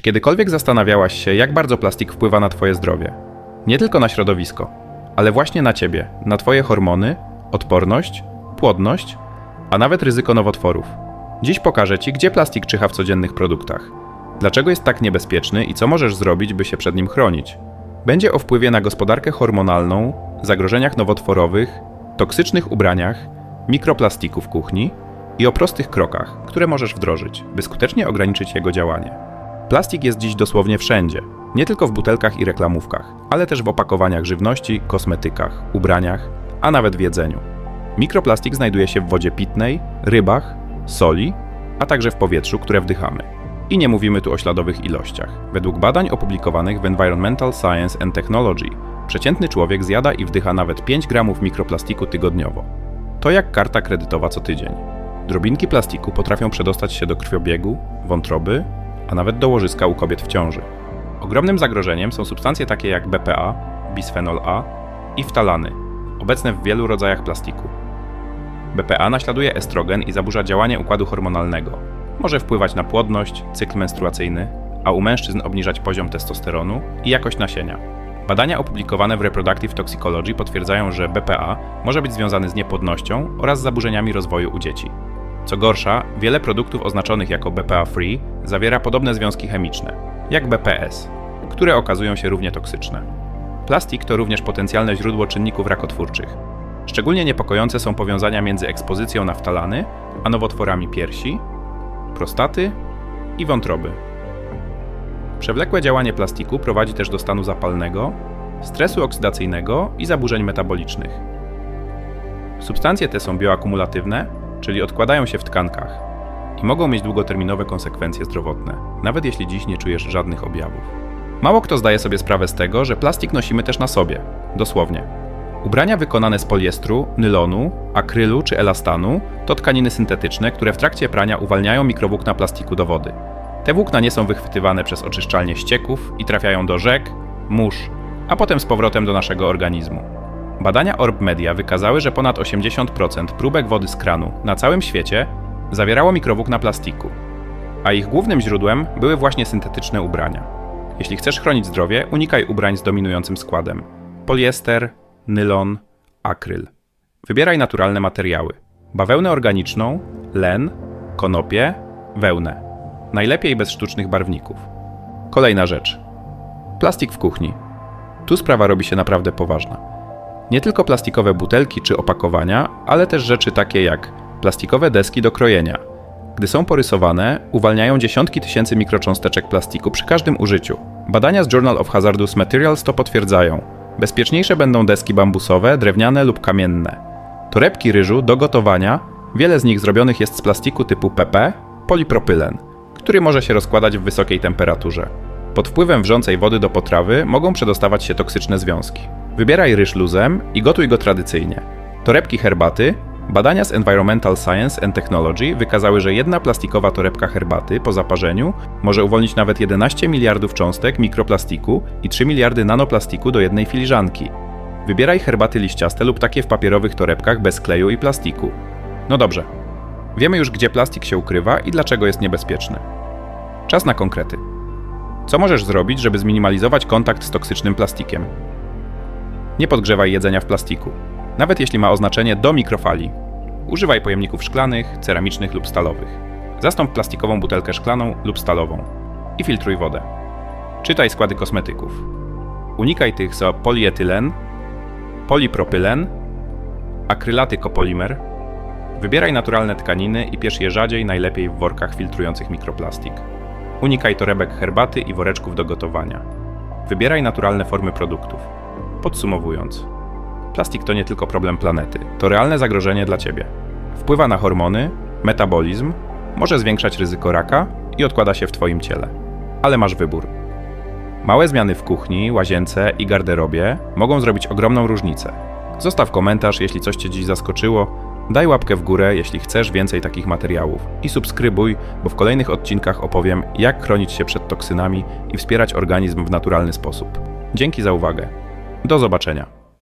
Czy kiedykolwiek zastanawiałaś się, jak bardzo plastik wpływa na Twoje zdrowie? Nie tylko na środowisko, ale właśnie na Ciebie, na Twoje hormony, odporność, płodność, a nawet ryzyko nowotworów. Dziś pokażę Ci, gdzie plastik czyha w codziennych produktach. Dlaczego jest tak niebezpieczny i co możesz zrobić, by się przed nim chronić? Będzie o wpływie na gospodarkę hormonalną, zagrożeniach nowotworowych, toksycznych ubraniach, mikroplastiku w kuchni i o prostych krokach, które możesz wdrożyć, by skutecznie ograniczyć jego działanie. Plastik jest dziś dosłownie wszędzie, nie tylko w butelkach i reklamówkach, ale też w opakowaniach żywności, kosmetykach, ubraniach, a nawet w jedzeniu. Mikroplastik znajduje się w wodzie pitnej, rybach, soli, a także w powietrzu, które wdychamy. I nie mówimy tu o śladowych ilościach. Według badań opublikowanych w Environmental Science and Technology, przeciętny człowiek zjada i wdycha nawet 5 gramów mikroplastiku tygodniowo. To jak karta kredytowa co tydzień. Drobinki plastiku potrafią przedostać się do krwiobiegu, wątroby, a nawet do łożyska u kobiet w ciąży. Ogromnym zagrożeniem są substancje takie jak BPA, bisfenol A i ftalany, obecne w wielu rodzajach plastiku. BPA naśladuje estrogen i zaburza działanie układu hormonalnego. Może wpływać na płodność, cykl menstruacyjny, a u mężczyzn obniżać poziom testosteronu i jakość nasienia. Badania opublikowane w Reproductive Toxicology potwierdzają, że BPA może być związany z niepłodnością oraz zaburzeniami rozwoju u dzieci. Co gorsza, wiele produktów oznaczonych jako BPA-free zawiera podobne związki chemiczne, jak BPS, które okazują się równie toksyczne. Plastik to również potencjalne źródło czynników rakotwórczych. Szczególnie niepokojące są powiązania między ekspozycją na ftalany a nowotworami piersi, prostaty i wątroby. Przewlekłe działanie plastiku prowadzi też do stanu zapalnego, stresu oksydacyjnego i zaburzeń metabolicznych. Substancje te są bioakumulatywne, czyli odkładają się w tkankach i mogą mieć długoterminowe konsekwencje zdrowotne, nawet jeśli dziś nie czujesz żadnych objawów. Mało kto zdaje sobie sprawę z tego, że plastik nosimy też na sobie, dosłownie. Ubrania wykonane z poliestru, nylonu, akrylu czy elastanu to tkaniny syntetyczne, które w trakcie prania uwalniają mikrowłókna plastiku do wody. Te włókna nie są wychwytywane przez oczyszczalnie ścieków i trafiają do rzek, mórz, a potem z powrotem do naszego organizmu. Badania Orb Media wykazały, że ponad 80% próbek wody z kranu na całym świecie zawierało mikrowłókna plastiku, a ich głównym źródłem były właśnie syntetyczne ubrania. Jeśli chcesz chronić zdrowie, unikaj ubrań z dominującym składem: poliester, nylon, akryl. Wybieraj naturalne materiały: bawełnę organiczną, len, konopie, wełnę. Najlepiej bez sztucznych barwników. Kolejna rzecz. Plastik w kuchni. Tu sprawa robi się naprawdę poważna. Nie tylko plastikowe butelki czy opakowania, ale też rzeczy takie jak plastikowe deski do krojenia. Gdy są porysowane, uwalniają dziesiątki tysięcy mikrocząsteczek plastiku przy każdym użyciu. Badania z Journal of Hazardous Materials to potwierdzają. Bezpieczniejsze będą deski bambusowe, drewniane lub kamienne. Torebki ryżu do gotowania, wiele z nich zrobionych jest z plastiku typu PP, polipropylen, który może się rozkładać w wysokiej temperaturze. Pod wpływem wrzącej wody do potrawy mogą przedostawać się toksyczne związki. Wybieraj ryż luzem i gotuj go tradycyjnie. Torebki herbaty. Badania z Environmental Science and Technology wykazały, że jedna plastikowa torebka herbaty po zaparzeniu może uwolnić nawet 11 miliardów cząstek mikroplastiku i 3 miliardy nanoplastiku do jednej filiżanki. Wybieraj herbaty liściaste lub takie w papierowych torebkach bez kleju i plastiku. No dobrze. Wiemy już, gdzie plastik się ukrywa i dlaczego jest niebezpieczny. Czas na konkrety. Co możesz zrobić, żeby zminimalizować kontakt z toksycznym plastikiem? Nie podgrzewaj jedzenia w plastiku, nawet jeśli ma oznaczenie do mikrofali. Używaj pojemników szklanych, ceramicznych lub stalowych. Zastąp plastikową butelkę szklaną lub stalową. I filtruj wodę. Czytaj składy kosmetyków. Unikaj tych co polietylen, polipropylen, akrylaty kopolimer. Wybieraj naturalne tkaniny i pierz je rzadziej, najlepiej w workach filtrujących mikroplastik. Unikaj torebek herbaty i woreczków do gotowania. Wybieraj naturalne formy produktów. Podsumowując, plastik to nie tylko problem planety, to realne zagrożenie dla ciebie. Wpływa na hormony, metabolizm, może zwiększać ryzyko raka i odkłada się w twoim ciele. Ale masz wybór. Małe zmiany w kuchni, łazience i garderobie mogą zrobić ogromną różnicę. Zostaw komentarz, jeśli coś cię dziś zaskoczyło. Daj łapkę w górę, jeśli chcesz więcej takich materiałów. I subskrybuj, bo w kolejnych odcinkach opowiem, jak chronić się przed toksynami i wspierać organizm w naturalny sposób. Dzięki za uwagę. Do zobaczenia.